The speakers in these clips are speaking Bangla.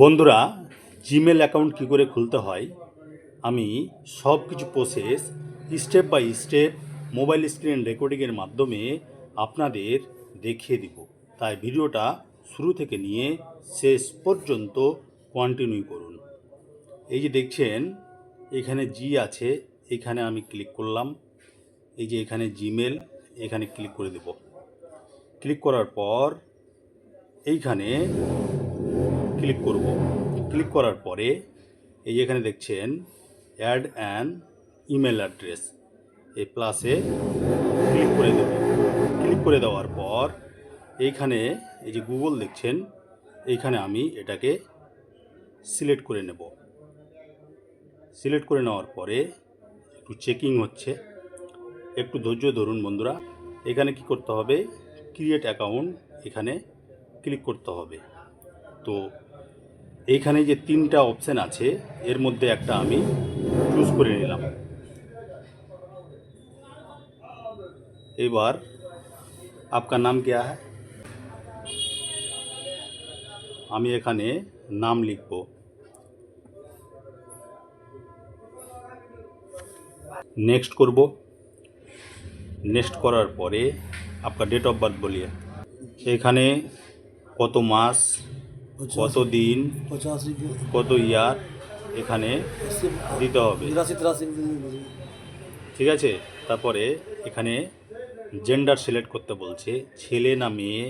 বন্ধুরা জিমেল অ্যাকাউন্ট কী করে খুলতে হয়? আমি সব কিছু process step by step mobile screen রেকর্ডিংয়ের মাধ্যমে আপনাদের দেখিয়ে দিব। তাই ভিডিওটা শুরু থেকে নিয়ে শেষ পর্যন্ত কন্টিনিউ করুন। এই যে দেখছেন, এখানে জি আছে, এখানে আমি ক্লিক করলাম। এই যে এখানে জিমেল এখানে ক্লিক করে দেব। ক্লিক করার পর এইখানে ক্লিক করব। ক্লিক করার পরে এই যে এখানে দেখছেন অ্যাড অ্যান ইমেল অ্যাড্রেস এই প্লাসে ক্লিক করে দেব। ক্লিক করে দেওয়ার পর এইখানে এই যে গুগল দেখছেন, এইখানে আমি এটাকে সিলেক্ট করে নেব। সিলেক্ট করে নেওয়ার পরে একটু চেকিং হচ্ছে। একটু ধৈর্য ধরুন বন্ধুরা। এখানে কি করতে হবে? ক্রিয়েট অ্যাকাউন্ট এখানে ক্লিক করতে হবে। তো এইখানে যে তিনটা অপশান আছে, এর মধ্যে একটা আমি চুজ করে নিলাম। এবার আপনার নাম কে আমি এখানে নাম লিখব। নেক্সট করব। নেক্সট করার পরে আপনার ডেট অফ বার্থ বলিয়ে। এখানে কত মাস? কত দিন কত ইয়ার এখানে দিতে হবে? ঠিক আছে তারপরে এখানে জেন্ডার সিলেক্ট করতে বলছে ছেলে না মেয়ে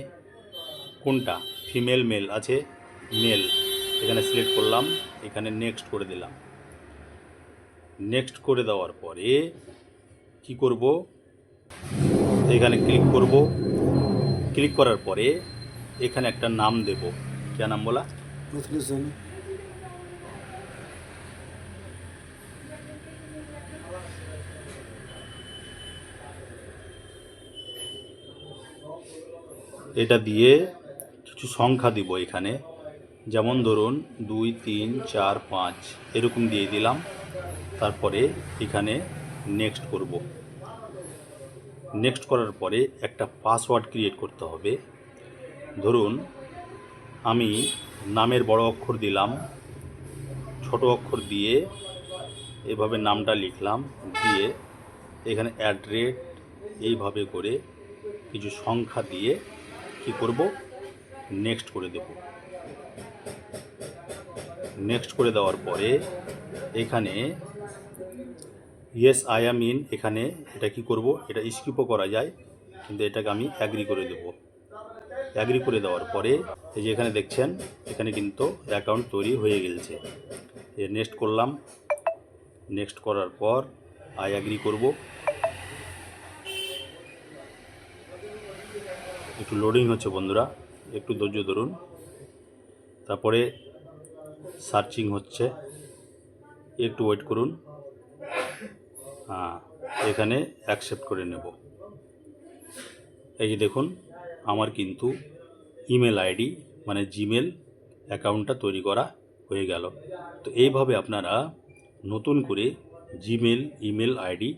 কোনটা? ফিমেল মেল আছে মেল এখানে সিলেক্ট করলাম এখানে নেক্সট করে দিলাম। নেক্সট করে দেওয়ার পরে কি করব? এখানে ক্লিক করব। ক্লিক করার পরে এখানে একটা নাম দেবো। কে নাম বলা मुश्किल से এটা দিয়ে কিছু সংখ্যা দিব এখানে যেমন ধরুন দুই তিন চার পাঁচ এরকম দিয়ে দিলাম তারপরে এখানে নেক্সট করব নেক্সট করার পরে একটা পাসওয়ার্ড ক্রিয়েট করতে হবে ধরুন আমি নামের বড় অক্ষর দিলাম, ছোট অক্ষর দিয়ে এভাবে নামটা লিখলাম, দিয়ে এখানে অ্যাড্রেট এইভাবে করে কিছু সংখ্যা দিয়ে কি করব? নেক্সট করে দেব। নেক্সট করে দেওয়ার পরে এখানে ইয়েস আই অ্যাম ইন এখানে এটা কি করব? এটা স্কিপও করা যায়, কিন্তু এটাকে আমি অ্যাগ্রি করে দেব। অ্যাগ্রি করে দেওয়ার পরে, এই যে এখানে দেখছেন, এখানে কিন্তু অ্যাকাউন্ট তৈরি হয়ে গেছে। নেক্সট করলাম। নেক্সট করার পর আই অ্যাগ্রি করব। একটু লোডিং হচ্ছে বন্ধুরা, একটু ধৈর্য ধরুন। তারপরে সার্চিং হচ্ছে। একটু ওয়েট করুন। হ্যাঁ এখানে অ্যাকসেপ্ট করে নেব। এই যে দেখুন আমার কিন্তু ইমেল আইডি মানে জিমেল অ্যাকাউন্টটা তৈরি করা হয়ে গেল। তো এইভাবে আপনারা নতুন করে জিমেল ইমেল আইডি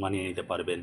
মানিয়ে নিতে পারবেন।